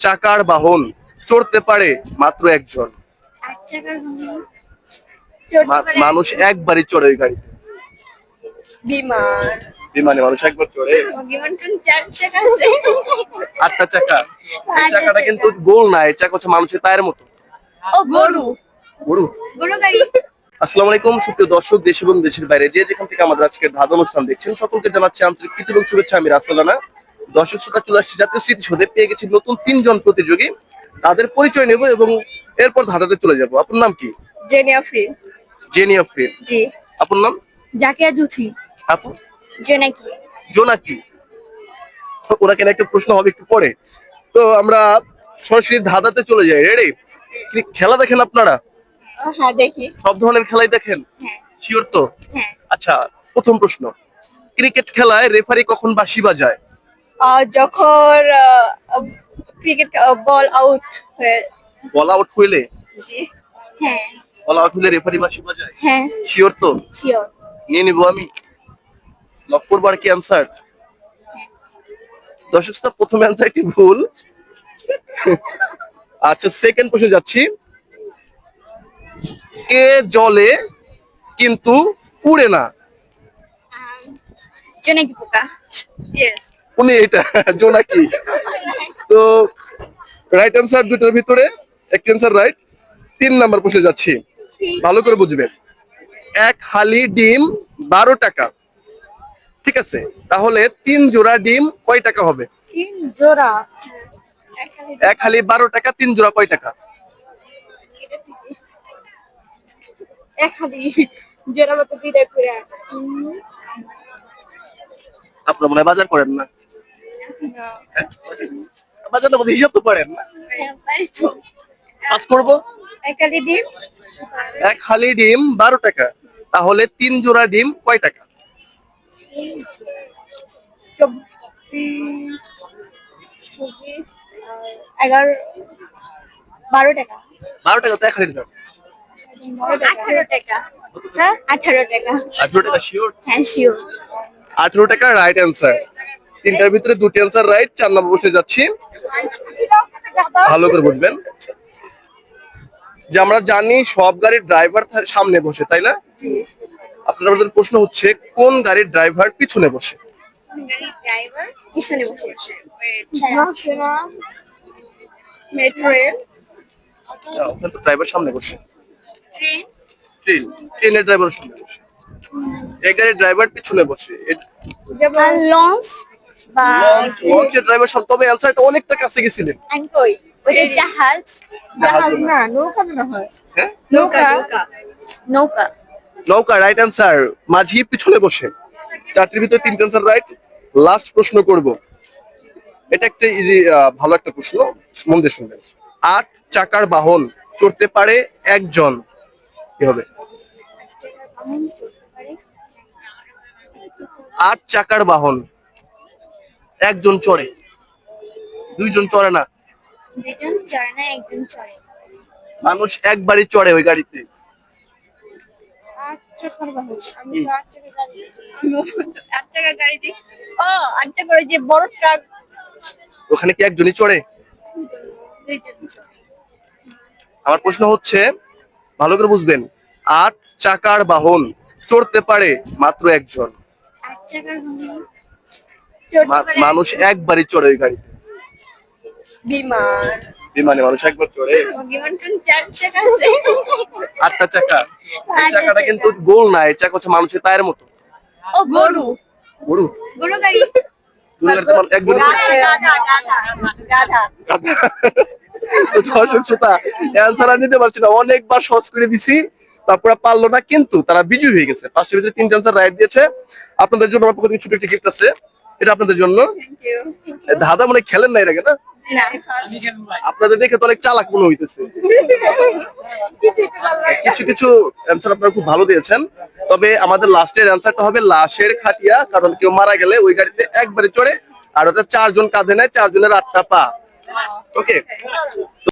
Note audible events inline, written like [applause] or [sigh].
চাকার বাহন চড়তে পারে মাত্র একজন। মানুষ একবারই চড়ে ওই গাড়িতে। বিমান। বিমানে মানুষ একবার চড়ে। আটটা চাকা। এই চাকাটা কিন্তু গোল না এই চাকা হচ্ছে মানুষের পায়ের মতো। ও গরু। গরু? গরু গাড়ি। আসসালামু আলাইকুম সুপ্রিয় দর্শক দেশ এবং দেশের বাইরে যে যেখান থেকে আমাদের আজকের ধাঁধা অনুষ্ঠান দেখছেন সকলকে জানাচ্ছি আন্তরিক প্রীতি এবং শুভেচ্ছা। আমি রাসালানা দর্শক শ্রোতা চলে আসছে জাতীয় স্মৃতিসৌধে। পেয়ে গেছি নতুন তিনজন প্রতিযোগী। তাদের পরিচয় নেব এবং এরপর ধাঁধাতে চলে যাব। আপনার নাম কি? জেনিয়া ফ্রি জেনিয়া ফ্রিন জি। আপনার নাম? জাকিয়া জুথি। আপু? জোনাকি। জোনাকি। ওনাকে না একটা প্রশ্ন হবে একটু পরে। তো আমরা সরাসরি ধাঁধাতে চলে যাই। রেডি খেলা দেখেন আপনারা? হ্যাঁ দেখি। সব ধরনের খেলাই দেখেন? হ্যাঁ। শিওর তো? হ্যাঁ। আচ্ছা প্রথম প্রশ্ন। ক্রিকেট খেলায় রেফারি কখন বাঁশি বাজায়? যখন ক্রিকেট বল আউট হয়ে বল আউট হইলে? জি হ্যাঁ। বল আউট হইলে রেফারি বাঁশি বাজায় হ্যাঁ। শিওর তো? শিওর নিয়ে নিবো আমি। লক করব আর কি অ্যান্সার দর্শক প্রথম অ্যান্সারটি ভুল। [laughs] আচ্ছা সেকেন্ড প্রশ্ন যাচ্ছি। কে জলে কিন্তু পুড়ে না? জোনাকি পোকা। ইয়েস উনি এটা জোনাকি তো রাইট অ্যান্সার দুটোর ভিতরে একটা অ্যান্সার রাইট তিন নাম্বার প্রশ্নে যাচ্ছি। ভালো করে বুঝবেন। এক হালি ডিম বারো টাকা। ঠিক আছে? তাহলে তিন জোড়া ডিম কয় টাকা হবে? তিন জোড়া। এক হালি বারো টাকা তিন জোড়া কয় টাকা? এক আপনার মনে হয় বাজার করেন না? হ্যাঁ? বাজারের হিসাব তো করেন না। কাজ করব? এক খালি ডিম। হালি ডিম বারো টাকা। তাহলে তিন জোড়া ডিম কয় টাকা? এগারো বারো টাকা। বারো টাকা তো এক হালি ডিম। আঠারো টাকা। আঠেরো টাকা? শিওর হ্যাঁ শিওর আঠেরো টাকা রাইট অ্যান্সার তিনটার ভিতরে দুটি অ্যান্সার রাইট চার নম্বর বসে যাচ্ছি। ভালো করে বুঝবেন। যে আমরা জানি সব গাড়ির ড্রাইভার সামনে বসে তাই না? আপনাদের প্রশ্ন হচ্ছে কোন গাড়ির ড্রাইভার পিছনে বসে? ড্রাইভার সামনে বসে। ট্রেন ট্রেন ট্রেনের ড্রাইভার সামনে বসে। এই গাড়ির ড্রাইভার পিছনে বসে। লঞ্চ লঞ্চ লঞ্চের ড্রাইভার তবে অ্যান্সারটা অনেকটা কাছে গেছিলেন। আমি কই? ওটা জাহাজ? জাহাজ না। নৌকা মনে হয়। হ্যাঁ? নৌকা নৌকা? নৌকা। রাইট অ্যান্সার মাঝি পিছনে বসে। চারটির ভিতরে তিনটে অ্যান্সার রাইট লাস্ট প্রশ্ন করব। এটা একটা ইজি ভালো একটা প্রশ্ন। মন দিয়ে শুনবেন। আট চাকার বাহন চড়তে পারে একজন। কি হবে? আট চাকার বাহন। একজন চড়ে। দুইজন চড়ে না। দুজন চড়ে না একজন চড়ে। মানুষ একবারই চড়ে ওই গাড়িতে। ওখানে কি একজনই চড়ে। আমার প্রশ্ন হচ্ছে ভালো করে বুঝবেন আট চাকার বাহন চড়তে পারে মাত্র একজন। আট চাকার বাহন? মানুষ একবারই চড়ে ওই গাড়িতে। বিমান। বিমানে মানুষ একবার চড়ে। আটটা চাকা। এই চাকাটা কিন্তু গোল না এই চাকা হচ্ছে মানুষের পায়ের মতো। ও গরু। গরু? গরু গাড়ি। অনেকবার সহজ করে দিছি তারপরে পারল না কিন্তু তারা বিজয়ী হয়ে গেছে। পাঁচটার ভিতরে তিনটা রাইট দিয়েছে। আপনাদের জন্য আমার পক্ষ থেকে ছোট একটা গিফট আছে। এটা আপনাদের জন্য। দাদা মনে খেলেন না এর আগে না? না আপনাদের দেখে তো অনেক চালাক মনে হইতেছে। কিছু কিছু অ্যান্সার আপনারা খুব ভালো দিয়েছেন। তবে আমাদের লাস্টের অ্যান্সারটা হবে লাশের খাটিয়া কারণ কেউ মারা গেলে ওই গাড়িতে একবারে চড়ে আর ওটা চারজন কাঁধে নেয় চারজনের আটটা পা। ওকে